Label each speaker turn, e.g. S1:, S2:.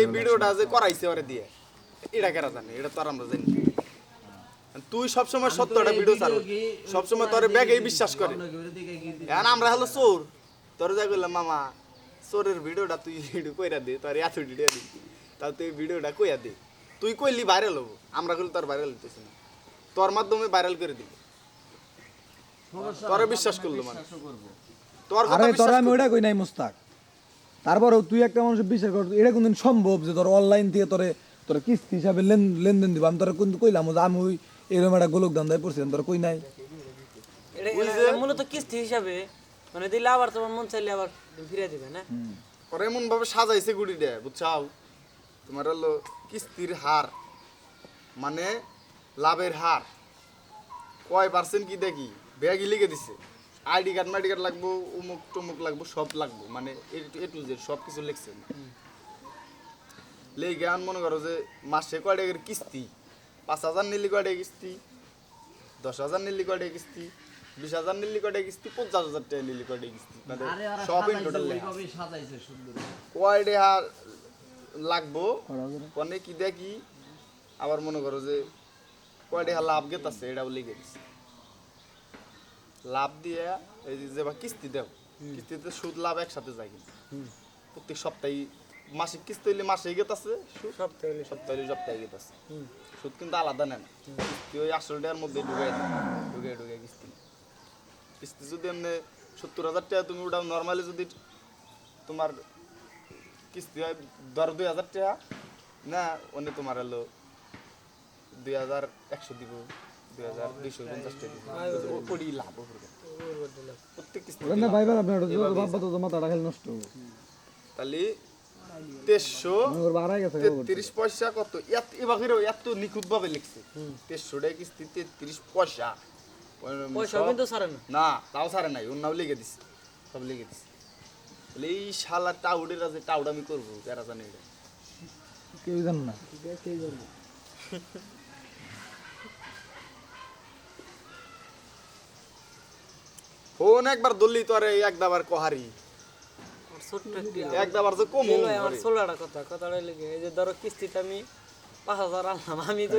S1: এই ভিডিওটা যে করাইছে ওরে দিয়ে এটা কেরা জানে? এটা তো আর আমরা জানি তুই সবসময় সত্যটা ভিডিও ছাড়। সবসময় তোর ব্যাগেই বিশ্বাস করে। এখন আমরা হলো চোর। তোর যা করলাম মামা চোরের ভিডিওটা তুই ভিডিও কইরা দে তোর এত ভিডিও দি তাও তুই ভিডিওটা কইয়া দে। তুই কইলি ভাইরাল হব। আমরা কইলে তোর ভাইরাল হইতেছে না। তোর মাধ্যমে ভাইরাল করে দিবি। তোরে বিশ্বাস করল মানে। তোর কথা বিশ্বাস
S2: আমি ওটা কই নাই মুস্তাক? তারপরেও তুই একটা মানুষের বিশ্বাস কর এটা কোনদিন সম্ভব যে তোর অনলাইন থেকে তোরে তোর কিস্তি হিসাবে লেন লেনদেন দিব? আমি তোরা কিন্তু কইলাম যে আমি ওই এরকম একটা গোলক দান্দায় পড়ছিলাম তোরা কই নাই?
S3: মূলত কিস্তি হিসাবে মানে দিলে আবার তোমার মন চাইলে আবার ফিরে দিবে না?
S1: ওরা এমন ভাবে সাজাইছে গুড়ি দে বুঝছাও? তোমার হলো কিস্তির হার মানে লাভের হার। কয় পার্সেন্ট কি দেখি? ব্যাগই লিখে দিছে। আইডি কার্ড মাইডি কার্ড লাগবো উমুক টুমুক লাগবো সব লাগবো। মানে এ টু জেড সব কিছু লিখছে। লেগে জ্ঞান মনে করো যে মাসে কয় টাকার কিস্তি? পাঁচ হাজার নিলি কয় টাকা কিস্তি? দশ হাজার নিলি কয় টাকা কিস্তি? বিশ হাজার নিলি কয় টাকা কিস্তি? পঞ্চাশ হাজার টাকা নিলি কয় টাকা কিস্তি? মানে সব ইন টোটাল কয় টাকা লাগবো? কনে কি দেখি? আবার মনে করো যে কয় টাকা লাভ গেত আছে এটাও লিখে দিচ্ছে লাভ দিয়ে এই যে বা কিস্তি দেও কিস্তিতে সুদ লাভ একসাথে যায় কিন্তু। প্রত্যেক সপ্তাহে মাসিক কিস্তি হইলে মাসে গেত আছে সুদ
S3: সপ্তাহে হইলে।
S1: সপ্তাহে হইলে সপ্তাহে গেত আছে। সুদ কিন্তু আলাদা নেয় না কিস্তি ওই আসল টাকার মধ্যে ঢুকাই ঢুকে ঢুকে কিস্তি। কিস্তি যদি এমনি সত্তর হাজার টাকা তুমি ওটা নর্মালি যদি তোমার কিস্তি হয় ধর দুই হাজার টাকা না অন্য তোমার হলো দুই হাজার একশো দিব। দুই হাজার দুইশো পঞ্চাশ টাকা দিব লাভ প্রত্যেক কিস্তি
S2: না ভাই ভাই আপনার বাবা তো মাথাটা খেলে নষ্ট।
S1: তাহলে তেইশশো
S2: ওর বাড়াই গেছে
S1: তেত্রিশ পয়সা কত? এত এবারেও এত নিখুঁত ভাবে লিখছে। তেইশশো টাকা কিস্তি তেত্রিশ পয়সা।
S3: পয়সা কিন্তু সারে না।
S1: না তাও সারে নাই ওর নাও লিখে দিছে। সব লিখে দিছে। এই শালা টাউডের আছে টাউড আমি করব জানে
S2: কেউ জান না।
S1: ফোন একবার দললি তো আরে এক দাবার কহারি। এক দাবার যে কমো।
S3: আমার ষোলোটা কথা কথাটা লেগে এই যে ধরো কিস্তিতে আমি পাঁচ হাজার আনলাম আমি তো